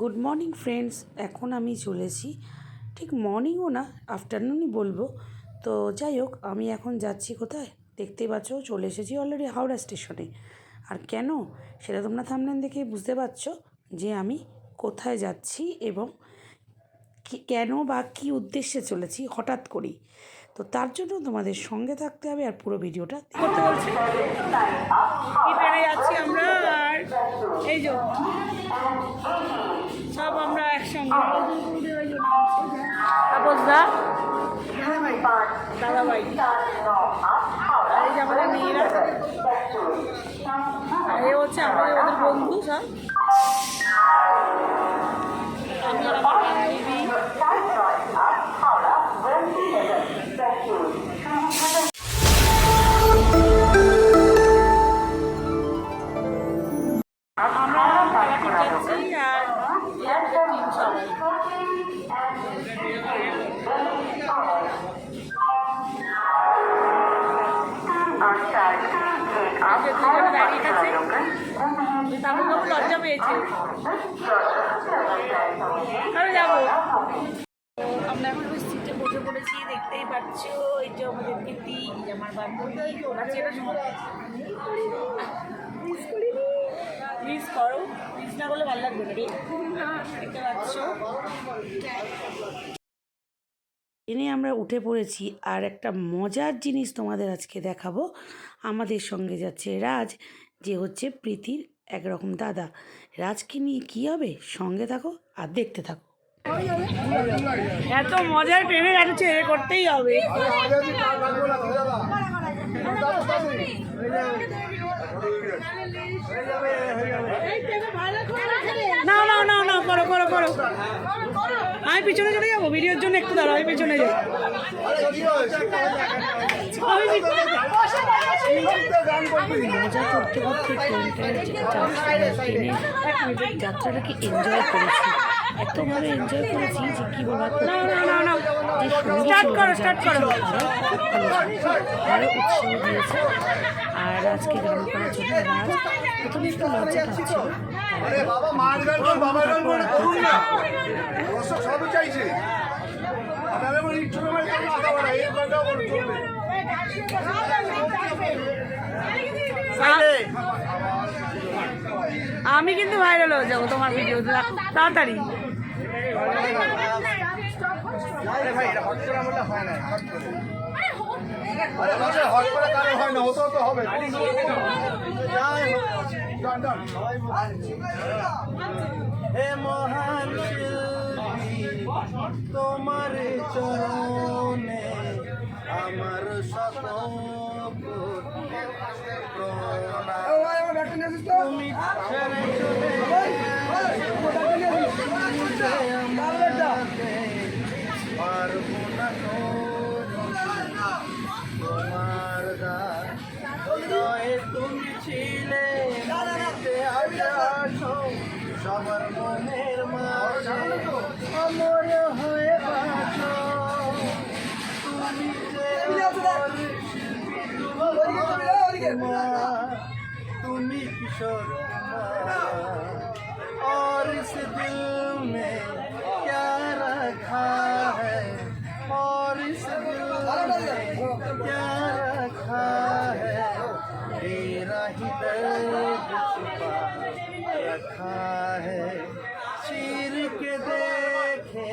Good morning friends এখন আমি চলেছি ঠিক মর্নিংও না আফটারনুনই বলব। তো যাই হোক, আমি এখন যাচ্ছি কোথায়? দেখতেই পাচ্ছ, চলে এসেছি অলরেডি হাওড়া স্টেশনে আর কেন? সেটা তোমরা থামলেন দেখে বুঝতে পারছ যে আমি কোথায় যাচ্ছি এবং কেন বা কী উদ্দেশ্যে চলেছি, হঠাৎ করেই। তো তার জন্য তোমাদের সঙ্গে থাকতে হবে আর পুরো ভিডিওটা করতে বলছে ট্রেনে যাচ্ছি আমরা আর এই যে সব আমরা একসঙ্গে। তাপস দা? দাদা ভাই এই যে আমাদের মেয়েরা। আর এ হচ্ছে আমাদের ওদের বন্ধু সব। তামিলবাবু লজ্জা পেয়েছে। যাব। আমরা এখন ওই সিটে বসে পড়েছি, দেখতেই পাচ্ছ, এই যে আমাদের দিদি আমার ওরা চেনা প্লিজ করো। প্লিজ না করলে ভালো লাগবে না রে। দেখতে পাচ্ছ। আমরা উঠে পড়েছি, আর একটা মজার জিনিস তোমাদের আজকে দেখাবো। আমাদের সঙ্গে যাচ্ছে রাজ, যে হচ্ছে প্রীতির একরকম দাদা। রাজকে নিয়ে কী হবে? সঙ্গে থাকো আর দেখতে থাকো। এত মজার ট্রেনে যাচ্ছে এ করতেই হবে। না না না না করো করো করো। আমি পিছনে চলে যাব ভিডিওর জন্য একটু দাঁড়াও আমি পিছনে যাই। মজা করতে করতে ট্রেনটার যাত্রাটাকে এনজয় করেছি। এতভাবে এনজয় করেছি যে কী বলার না না না না স্টার্ট করো স্টার্ট করো। আরও উৎসাহ দিয়েছে আর আজকে গান করার জন্য রাজ প্রথমে একটু লজ্জা পাচ্ছিল। আমি কিন্তু ভাইরাল হয়ে যাব তোমার ভিডিও তাড়াতাড়ি। হট করে হয় কারণ হয় না তো হবে। হে মহান তোমার চরণে আমার সকল তুমি ছেড়ে চলে তুমি किशोर और इस दिल में क्या रखा है? और इस दिल में क्या रखा है? तेरा ही दर्द छुपा रखा है। चीर के देखे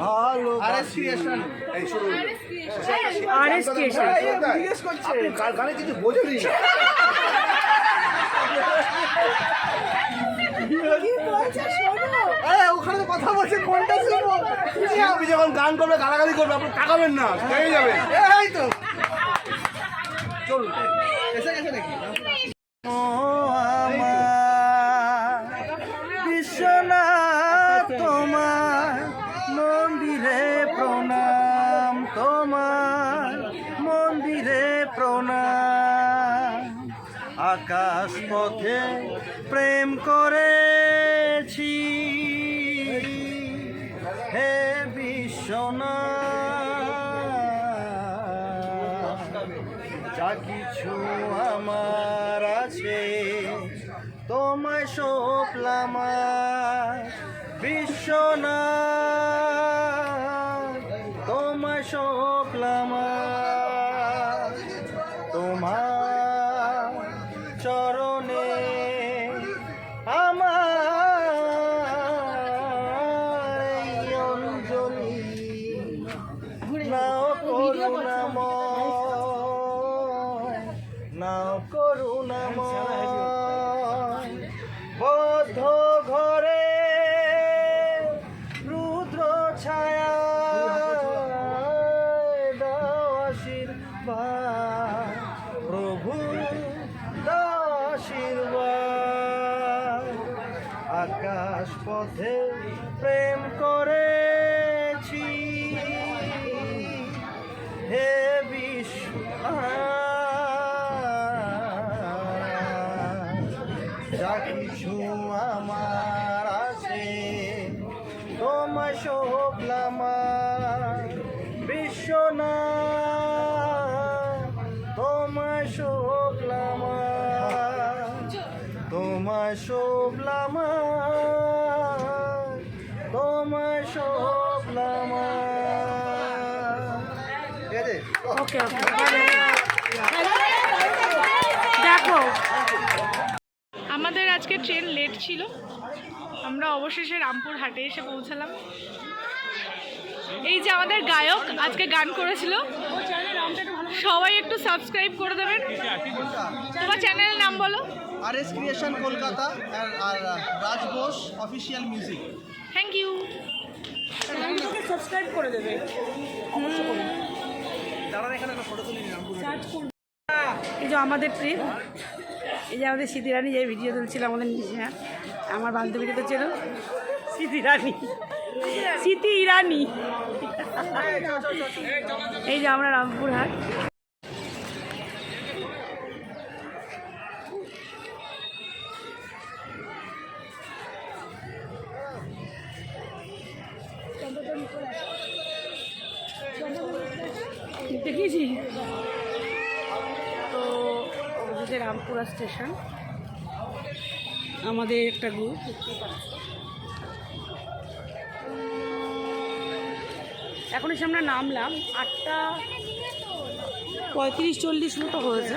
ভালো আরেস্টিয়েশন এই শুরু আরেস্টেশন জিজ্ঞেস করছে গানে কিছু বোঝেনি ওখানে কথা বলছে কোনটা শুনব? আপনি যখন গান করবে গালাগালি করবে আপনি তাকাবেন না হয়ে। যাবে এই তো। চলুন। এসে গেছে নাকি? মন্দিরে প্রণাম মন্দিরে প্রণাম। আকাশ পথে প্রেম করেছি যা কিছু আমার আছে তোমায় সোপলাম বিশ্বনাথ তোমায় সোপলাম তোমার চরণে আমার অঞ্জলি নাও করুণাময় করুণাময় বদ্ধ ঘরে রুদ্র ছায়া আশীর্বাদ। প্রভু আশীর্বাদ। আকাশ পথে প্রেম করেছি। হে বিশ্বনাথ তোমায় শোভলাম তোমায় শোভলাম তোমায় শোভলাম। ওকে দেখো, আমাদের আজকে ট্রেন লেট ছিল। আমরা অবশেষে রামপুর হাটে এসে পৌঁছালাম। এই যে আমাদের গায়ক আজকে গান করেছিল। সবাই একটু সাবস্ক্রাইব করে দেবেন। তোমার চ্যানেলের নাম বলো। R S creation Kolkata R Raj Bose official music thank you subscribe করে দেবে। দাঁড়ান এখানে একটা ফটো তুলে নিলাম এই যে আমাদের ট্রিপ এই যে আমাদের স্মৃতি রানী যে ভিডিও তুলছিল আমাদের হ্যাঁ আমার বান্ধবীকে তো চেনো? স্মৃতি রানী স্মৃতি ইরানি। এই যে আমরা রামপুরহাট দেখিয়েছি। তো রামপুরা স্টেশন আমাদের একটা গ্রুপ এখন এসে আমরা নামলাম। আটটা পঁয়ত্রিশ চল্লিশ মতো হয়েছে।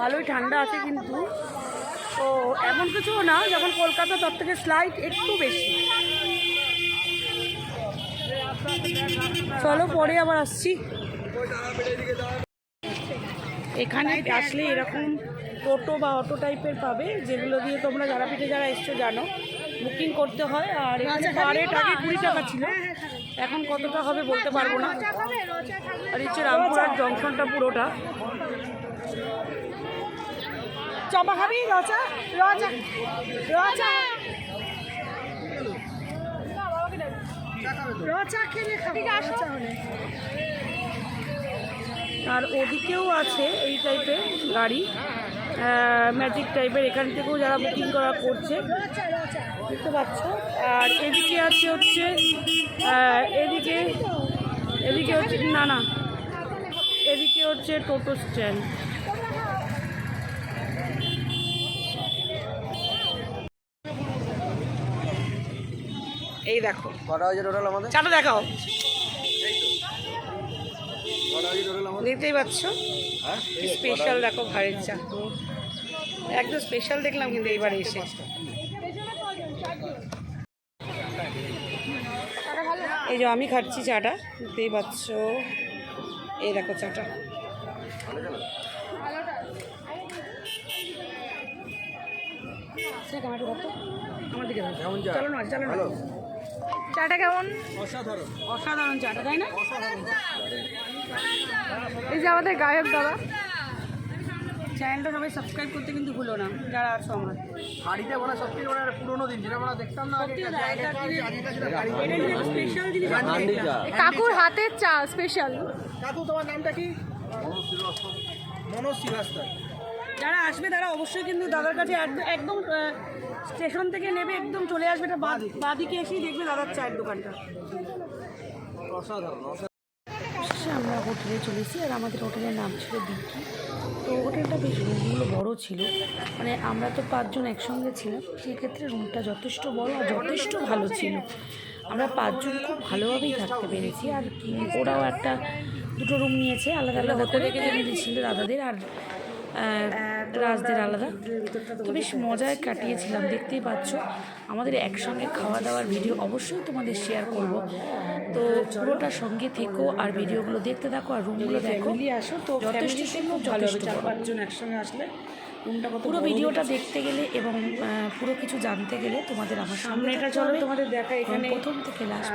ভালোই ঠান্ডা আছে কিন্তু। তো এমন কিছুও না যখন কলকাতা তার থেকে স্লাইট একটু বেশি। চলো পরে আবার আসছি। এখানে আসলে এরকম টোটো বা অটো টাইপের পাবে যেগুলো দিয়ে তোমরা যারা পিঠে যারা এসছো জানো। বুকিং করতে হয় আর এখানে হেড আগে কুড়ি টাকা ছিল। এখন কতটা হবে বলতে পারব না। আর হচ্ছে রামপুরহাট জংশনটা পুরোটা। খাবি রচা রচা রচা রচা খেলে খাব রচা হলে। আর ওদিকেও আছে এই টাইপের গাড়ি ম্যাজিক টাইপের এখান থেকেও যারা বুকিং করা করছে দেখতে পাচ্ছ। আর এদিকে আছে হচ্ছে এদিকে এদিকে হচ্ছে না না। এদিকে হচ্ছে টোটো স্ট্যান্ড এই দেখো। কটা হয়েছে টোটাল আমাদের? চাটা দেখাও। দেখতেই পাচ্ছ? হ্যাঁ? স্পেশাল দেখো ভাড়ের চা। একদম স্পেশাল দেখলাম কিন্তু এইবারে এসে। এই যে আমি খাচ্ছি চাটা দেখতেই পাচ্ছ। এই দেখো চাটা? আমার দিকে? চলো না চলো না। চাটা কেমন? অসাধারণ। অসাধারণ চাটা তাই না? এই যে আমাদের গায়ক দাদা। চ্যানেলটা সবাই সাবস্ক্রাইব করতে কিন্তু ভুলো না যারা আছো আমার। হাড়িতে সব থেকে মানে পুরোনো দিন যেটা আমরা দেখতাম না সত্যি। কাকুর হাতের চা স্পেশাল কাকু তোমার নামটা কি? মনোজ শ্রীবাস্তব। যারা আসবে তারা অবশ্যই কিন্তু দাদার কাছে এক- একদম স্টেশন থেকে নেবে একদম চলে আসবে এটা বাঁদিকে এসেই দেখবে দাদার চায়ের দোকানটা। আমরা হোটেলে চলেছি আর আমাদের হোটেলের নাম ছিল দিঘি। তো হোটেলটা বেশ রুমগুলো বড় ছিল মানে আমরা তো পাঁচজন একসঙ্গে ছিলাম। সেক্ষেত্রে রুমটা যথেষ্ট বড় আর যথেষ্ট ভালো ছিল। আমরা পাঁচজন খুব ভালোভাবেই থাকতে পেরেছি আর কি ওরাও একটা দুটো রুম নিয়েছে আলাদা আলাদা করে। ছিল দাদাদের আর রাজদের আলাদা। তো বেশ মজায় কাটিয়েছিলাম দেখতেই পাচ্ছ। আমাদের একসঙ্গে খাওয়া দাওয়ার ভিডিও অবশ্যই তোমাদের শেয়ার করব। তো পুরোটা সঙ্গে থেকো আর ভিডিওগুলো দেখতে থাকো আর রুমগুলো দেখো। আসো তো যথেষ্ট যথেষ্ট সুন্দর, যথেষ্ট পাঁচজন একসঙ্গে আসলে পুরো ভিডিওটা দেখতে গেলে এবং পুরো কিছু জানতে গেলে তোমাদের আমার সামনে থাকতে চলো তোমাদের দেখা এখানে প্রথম থেকে লাস্ট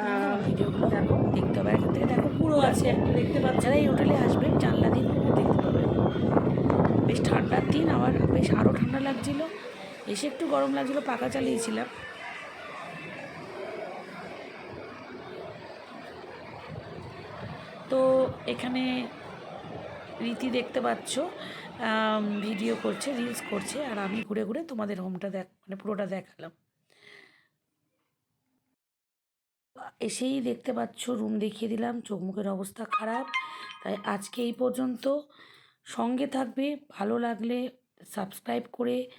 ভিডিওগুলো দেখো। দেখতে হবে। এখান থেকে দেখো পুরো আছে। একটা দেখতে পাচ্ছ। যারা এই হোটেলে আসবেন জানলা পাবেন বেশ ঠান্ডার দিন আবার বেশ আরও ঠান্ডা লাগছিল। এসে একটু গরম লাগছিল, পাখা চালিয়েছিলাম। তো এখানে রীতি দেখতে পাচ্ছ ভিডিও করছে রিলস করছে, আর আমি ঘুরে ঘুরে তোমাদের হোমটা দেখ মানে পুরোটা দেখালাম। এসেই দেখতে পাচ্ছ রুম দেখিয়ে দিলাম চোখ মুখের অবস্থা খারাপ। তাই আজকে এই পর্যন্ত। সঙ্গে থাকবে, ভালো লাগলে সাবস্ক্রাইব করে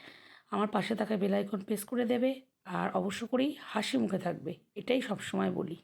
আমার পাশে থাকা বেলাইকন প্রেস করে দেবে আর অবশ্য করেই হাসি মুখে থাকবে, এটাই সবসময় বলি।